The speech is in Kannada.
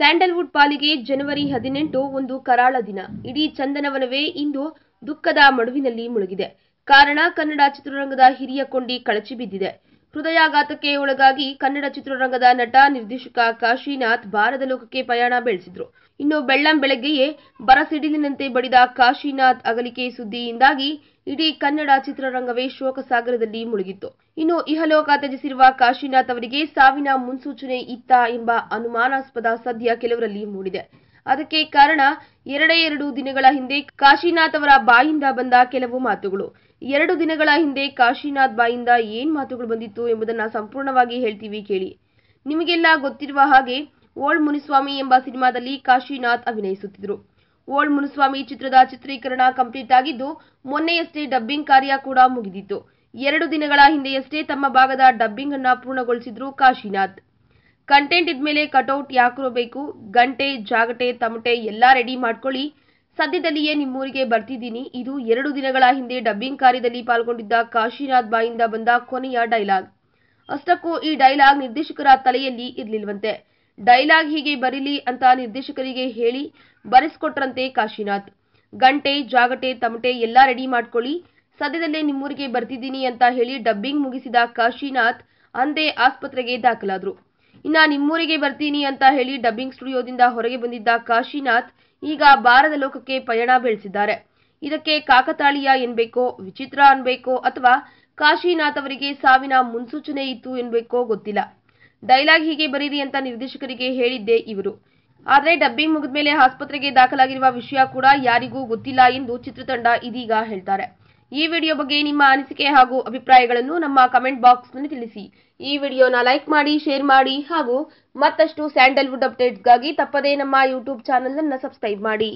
ಸ್ಯಾಂಡಲ್ವುಡ್ ಪಾಲಿಗೆ ಜನವರಿ ಹದಿನೆಂಟು ಒಂದು ಕರಾಳ ದಿನ. ಇಡೀ ಚಂದನವನವೇ ಇಂದು ದುಃಖದ ಮಡುವಿನಲ್ಲಿ ಮುಳುಗಿದೆ. ಕಾರಣ ಕನ್ನಡ ಚಿತ್ರರಂಗದ ಹಿರಿಯ ಕೊಂಡಿ ಕಳಚಿ ಬಿದ್ದಿದೆ ಹೃದಯಾಘಾತಕ್ಕೆ ಒಳಗಾಗಿ ಕನ್ನಡ ಚಿತ್ರರಂಗದ ನಟ, ನಿರ್ದೇಶಕ ಕಾಶಿನಾಥ್ ಬಾರದ ಲೋಕಕ್ಕೆ ಪಯಣ ಬೆಳೆಸಿದ್ರು. ಇನ್ನು ಬೆಳ್ಳಂ ಬೆಳಗ್ಗೆಯೇ ಬರಸಿಡಿಲಿನಂತೆ ಬಡಿದ ಕಾಶಿನಾಥ್ ಅಗಲಿಕೆ ಸುದ್ದಿಯಿಂದಾಗಿ ಇಡೀ ಕನ್ನಡ ಚಿತ್ರರಂಗವೇ ಶೋಕ ಸಾಗರದಲ್ಲಿ ಮುಳುಗಿತ್ತು. ಇನ್ನು ಇಹಲೋಕ ತ್ಯಜಿಸಿರುವ ಕಾಶಿನಾಥ್ ಅವರಿಗೆ ಸಾವಿನ ಮುನ್ಸೂಚನೆ ಇತ್ತ ಎಂಬ ಅನುಮಾನಾಸ್ಪದ ಸದ್ಯ ಕೆಲವರಲ್ಲಿ ಮೂಡಿದೆ. ಅದಕ್ಕೆ ಕಾರಣ, ಎರಡೇ ಎರಡು ದಿನಗಳ ಹಿಂದೆ ಕಾಶಿನಾಥ್ ಅವರ ಬಾಯಿಂದ ಬಂದ ಕೆಲವು ಮಾತುಗಳು. ಎರಡು ದಿನಗಳ ಹಿಂದೆ ಕಾಶಿನಾಥ್ ಬಾಯಿಂದ ಏನ್ ಮಾತುಗಳು ಬಂದಿತ್ತು ಎಂಬುದನ್ನ ಸಂಪೂರ್ಣವಾಗಿ ಹೇಳ್ತೀವಿ ಕೇಳಿ. ನಿಮಗೆಲ್ಲ ಗೊತ್ತಿರುವ ಹಾಗೆ ಓಲ್ಡ್ ಮುನಿಸ್ವಾಮಿ ಎಂಬ ಸಿನಿಮಾದಲ್ಲಿ ಕಾಶಿನಾಥ್ ಅಭಿನಯಿಸುತ್ತಿದ್ದರು ಓಲ್ಡ್ ಮುನಿಸ್ವಾಮಿ ಚಿತ್ರದ ಚಿತ್ರೀಕರಣ ಕಂಪ್ಲೀಟ್ ಆಗಿದ್ದು, ಮೊನ್ನೆಯಷ್ಟೇ ಡಬ್ಬಿಂಗ್ ಕಾರ್ಯ ಕೂಡ ಮುಗಿದಿತ್ತು. ಎರಡು ದಿನಗಳ ಹಿಂದೆಯಷ್ಟೇ ತಮ್ಮ ಭಾಗದ ಡಬ್ಬಿಂಗ್ ಅನ್ನ ಪೂರ್ಣಗೊಳಿಸಿದ್ರು ಕಾಶಿನಾಥ್. ಕಂಟೆಂಟ್ ಇದ್ಮೇಲೆ ಕಟೌಟ್ ಯಾಕ್ರೋ ಬೇಕು, ಗಂಟೆ, ಜಾಗಟೆ, ತಮಟೆ ಎಲ್ಲ ರೆಡಿ ಮಾಡ್ಕೊಳ್ಳಿ ಸದ್ಯದಲ್ಲಿಯೇ ನಿಮ್ಮೂರಿಗೆ ಬರ್ತಿದ್ದೀನಿ. ಇದು ಎರಡು ದಿನಗಳ ಹಿಂದೆ ಡಬ್ಬಿಂಗ್ ಕಾರ್ಯದಲ್ಲಿ ಪಾಲ್ಗೊಂಡಿದ್ದ ಕಾಶಿನಾಥ್ ಬಾಯಿಂದ ಬಂದ ಕೊನೆಯ ಡೈಲಾಗ್. ಅಷ್ಟಕ್ಕೂ ಈ ಡೈಲಾಗ್ ನಿರ್ದೇಶಕರ ತಲೆಯಲ್ಲಿ ಇರ್ಲಿಲ್ವಂತೆ. ಡೈಲಾಗ್ ಹೀಗೆ ಬರೀಲಿ ಅಂತ ನಿರ್ದೇಶಕರಿಗೆ ಹೇಳಿ ಬರೆಸ್ಕೊಟ್ರಂತೆ ಕಾಶಿನಾಥ್. ಗಂಟೆ, ಜಾಗಟೆ, ತಮಟೆ ಎಲ್ಲಾ ರೆಡಿ ಮಾಡ್ಕೊಳ್ಳಿ. ಸದ್ಯದಲ್ಲೇ ನಿಮ್ಮೂರಿಗೆ ಬರ್ತಿದ್ದೀನಿ ಅಂತ ಹೇಳಿ ಡಬ್ಬಿಂಗ್ ಮುಗಿಸಿದ ಕಾಶಿನಾಥ್ ಅಂದೇ ಆಸ್ಪತ್ರೆಗೆ ದಾಖಲಾದ್ರು. ಇನ್ನ ನಿಮ್ಮೂರಿಗೆ ಬರ್ತೀನಿ ಅಂತ ಹೇಳಿ ಡಬ್ಬಿಂಗ್ ಸ್ಟುಡಿಯೋದಿಂದ ಹೊರಗೆ ಬಂದಿದ್ದ ಕಾಶಿನಾಥ್ ಈಗ ಬಾರದ ಲೋಕಕ್ಕೆ ಪಯಣ ಬೆಳೆಸಿದ್ದಾರೆ. ಇದಕ್ಕೆ ಕಾಕತಾಳೀಯ ಎನ್ಬೇಕೋ, ವಿಚಿತ್ರ ಅನ್ಬೇಕೋ ಅಥವಾ ಕಾಶಿನಾಥ್ ಅವರಿಗೆ ಸಾವಿನ ಮುನ್ಸೂಚನೆ ಇತ್ತು ಎನ್ಬೇಕೋ ಗೊತ್ತಿಲ್ಲ. ಡೈಲಾಗ್ ಹೀಗೆ ಬರೀರಿ ಅಂತ ನಿರ್ದೇಶಕರಿಗೆ ಹೇಳಿದ್ದೆ ಇವರು. ಆದರೆ ಡಬ್ಬಿಂಗ್ ಮುಗಿದ ಮೇಲೆ ಆಸ್ಪತ್ರೆಗೆ ದಾಖಲಾಗಿರುವ ವಿಷಯ ಕೂಡ ಯಾರಿಗೂ ಗೊತ್ತಿಲ್ಲ ಎಂದು ಚಿತ್ರತಂಡ ಇದೀಗ ಹೇಳ್ತಾರೆ. ಈ ವಿಡಿಯೋ ಬಗ್ಗೆ ನಿಮ್ಮ ಅನಿಸಿಕೆ ಹಾಗೂ ಅಭಿಪ್ರಾಯಗಳನ್ನು ನಮ್ಮ ಕಮೆಂಟ್ ಬಾಕ್ಸ್ನಲ್ಲಿ ತಿಳಿಸಿ. ಈ ವಿಡಿಯೋನ ಲೈಕ್ ಮಾಡಿ, ಶೇರ್ ಮಾಡಿ ಹಾಗೂ ಮತ್ತಷ್ಟು ಸ್ಯಾಂಡಲ್ವುಡ್ ಅಪ್ಡೇಟ್ಸ್ಗಾಗಿ ತಪ್ಪದೇ ನಮ್ಮ ಯೂಟ್ಯೂಬ್ ಚಾನೆಲ್ ಅನ್ನು ಸಬ್ಸ್ಕ್ರೈಬ್ ಮಾಡಿ.